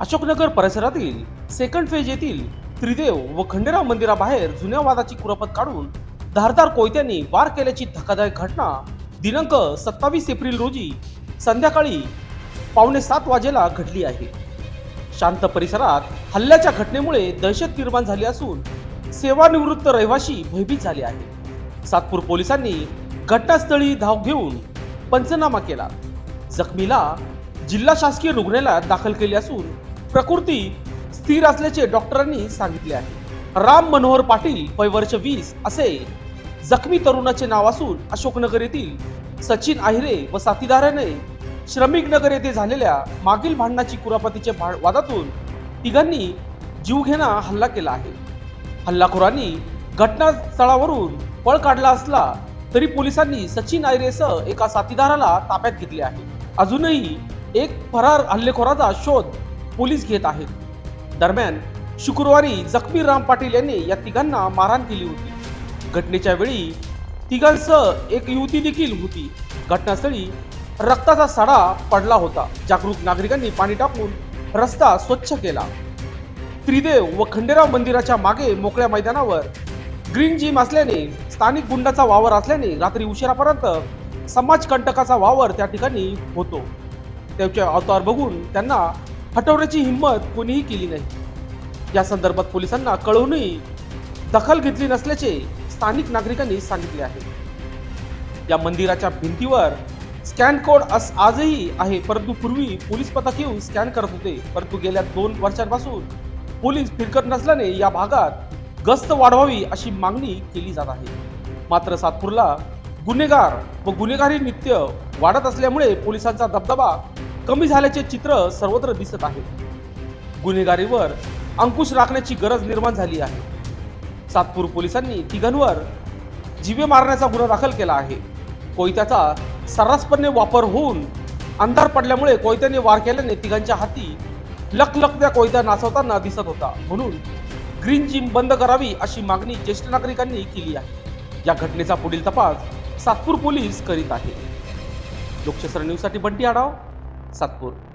अशोकनगर परिसरातील second phase येथील त्रिदेव व खंडेराव मंदिराबाहेर जुन्या वादाची कुरापत काढून धारदार कोयत्यांनी वार केल्याची धक्कादायक घटना दिनांक सत्तावीस एप्रिल रोजी संध्याकाळी पावणे सात वाजेला घडली आहे. शांत परिसरात हल्ल्याच्या घटनेमुळे दहशत निर्माण झाली असून सेवानिवृत्त रहिवाशी भयभीत झाले आहे सातपूर पोलिसांनी घटनास्थळी धाव घेऊन पंचनामा केला. जखमीला जिल्हा शासकीय रुग्णालयात दाखल केले असून प्रकृती स्थिर असल्याचे डॉक्टरांनी सांगितले आहे. राम मनोहर पाटील वय वर्ष वीस असे जखमी तरुणाचे नाव असून अशोकनगर येथील सचिन आहिरे व साथीदाराने श्रमिक नगर येथे झालेल्या मागील भांडणाची कुरापतीच्या भा- वादातून तिघांनी जीवघेणा हल्ला केला आहे. हल्लाखोरांनी घटनास्थळावरून पळ काढला असला तरी पोलिसांनी सचिन आयरेसह एका साथीदाराला ताब्यात घेतले आहे. अजूनही एक फरार हल्लेखोराचा शोध पोलीस घेत आहेत. दरम्यान शुक्रवारी जखमी राम पाटील यांनी या तिघांना मारहाण केली होती. घटनेच्या वेळी तिघांसह एक युवती देखील होती. घटनास्थळी रक्ताचा सडा पडला होता. जागरूक नागरिकांनी पाणी टाकून रस्ता स्वच्छ केला. त्रिदेव व खंडेराव मंदिराच्या मागे मोकळ्या मैदानावर ग्रीन जिम असल्याने स्थानिक गुंडाचा वावर असल्याने रात्री उशिरापर्यंत समाजकंटकाचा वावर त्या ठिकाणी होतो. त्याचे अवतार बघून त्यांना हटवण्याची हिंमत कोणीही केली नाही. या संदर्भात पोलिसांना कळवूनही दखल घेतली नसल्याचे स्थानिक नागरिकांनी सांगितले आहे. या मंदिराच्या भिंतीवर स्कॅन कोड अस आजही आहे परंतु पूर्वी पोलीस पथक येऊन स्कॅन करत होते. परंतु गेल्या दोन वर्षांपासून पोलीस फिरकत नसल्याने या भागात गस्त वाढवावी अशी मागणी केली जात आहे. मात्र सातपूरला गुन्हेगार व गुन्हेगारी नित्य वाढत असल्यामुळे पोलिसांचा दबदबा कमी झाल्याचे चित्र सर्वत्र दिसत आहे. गुन्हेगारीवर अंकुश राखण्याची गरज निर्माण झाली आहे. सातपूर पोलिसांनी तिघांवर जिवे मारण्याचा गुन्हा दाखल केला आहे. कोयत्याचा सर्रासपणे वापर होऊन अंधार पडल्यामुळे कोयत्याने वार केल्याने तिघांच्या हाती लखलखत्या कोयत्या नाचवताना दिसत होता. म्हणून ग्रीन जिम बंद करावी अशी मागणी ज्येष्ठ नागरिकांनी केली आहे. या घटनेचा पुढील तपास सातपूर पोलीस करीत आहे लोकशस्त्र न्यूजसाठी बंटी आढाव सातपूर.